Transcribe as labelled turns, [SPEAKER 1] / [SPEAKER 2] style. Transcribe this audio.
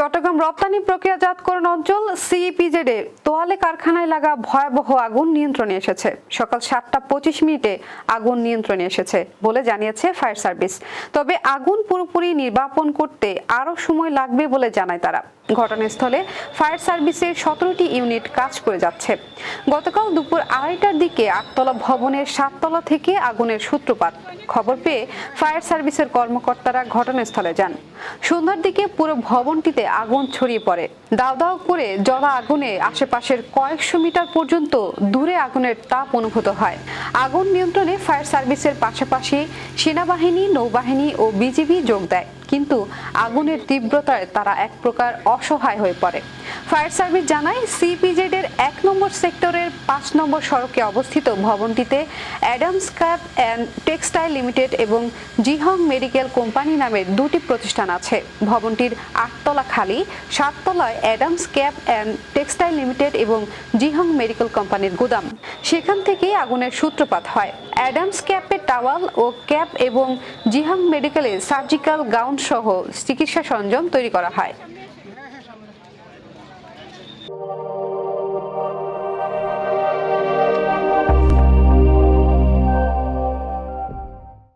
[SPEAKER 1] চট্টগ্রাম রপ্তানি প্রক্রিয়াজাতকরণ অঞ্চল সিইপিজেডে তোয়ালে কারখানায় লাগা ভয়াবহ আগুন নিয়ন্ত্রণে এসেছে। সকাল সাতটা পঁচিশ মিনিটে আগুন নিয়ন্ত্রণে এসেছে বলে জানিয়েছে ফায়ার সার্ভিস। তবে আগুন পুরোপুরি নির্বাপন করতে আরও সময় লাগবে বলে জানায় তারা। ঘটনাস্থলে ফায়ার সার্ভিসের সতেরোটি ইউনিট কাজ করে যাচ্ছে। গতকাল দুপুর আড়াইটার দিকে আটতলা ভবনের সাততলা থেকে আগুনের সূত্রপাত। খবর পেয়ে ফায়ার সার্ভিসের কর্মকর্তারা ঘটনাস্থলে যান। সন্ধ্যার দিকে পুরো ভবনটিতে আগুন ছড়িয়ে পড়ে। দাও দাও করে জ্বলা আগুনে আশেপাশের কয়েকশো মিটার পর্যন্ত দূরে আগুনের তাপ অনুভূত হয়। আগুন নিয়ন্ত্রণে ফায়ার সার্ভিসের পাশাপাশি সেনাবাহিনী, নৌবাহিনী ও বিজিবি যোগ দেয়। কিন্তু আগুনের তীব্রতায় তারা এক প্রকার অসহায় হয়ে পড়ে। ফায়ার সার্ভিস জানায় সিপিজেড এর এক নম্বর সেক্টরের পাঁচ নম্বর সড়কে অবস্থিত ভবনটিতে Adams cap and textile limited এবং জিহং মেডিকেল কোম্পানি নামের দুটি প্রতিষ্ঠান আছে। ভবনটির আটতলা খালি, সাততলায় Adams cap and textile limited এবং জিহং মেডিকেল কোম্পানির গুদাম। সেখান থেকেই আগুনের সূত্রপাত হয়। অ্যাডামস ক্যাপে টাওয়াল ও ক্যাপ এবং জিহাং মেডিকেলে সার্জিক্যাল গাউন সহ চিকিৎসা সরঞ্জাম তৈরি করা হয়।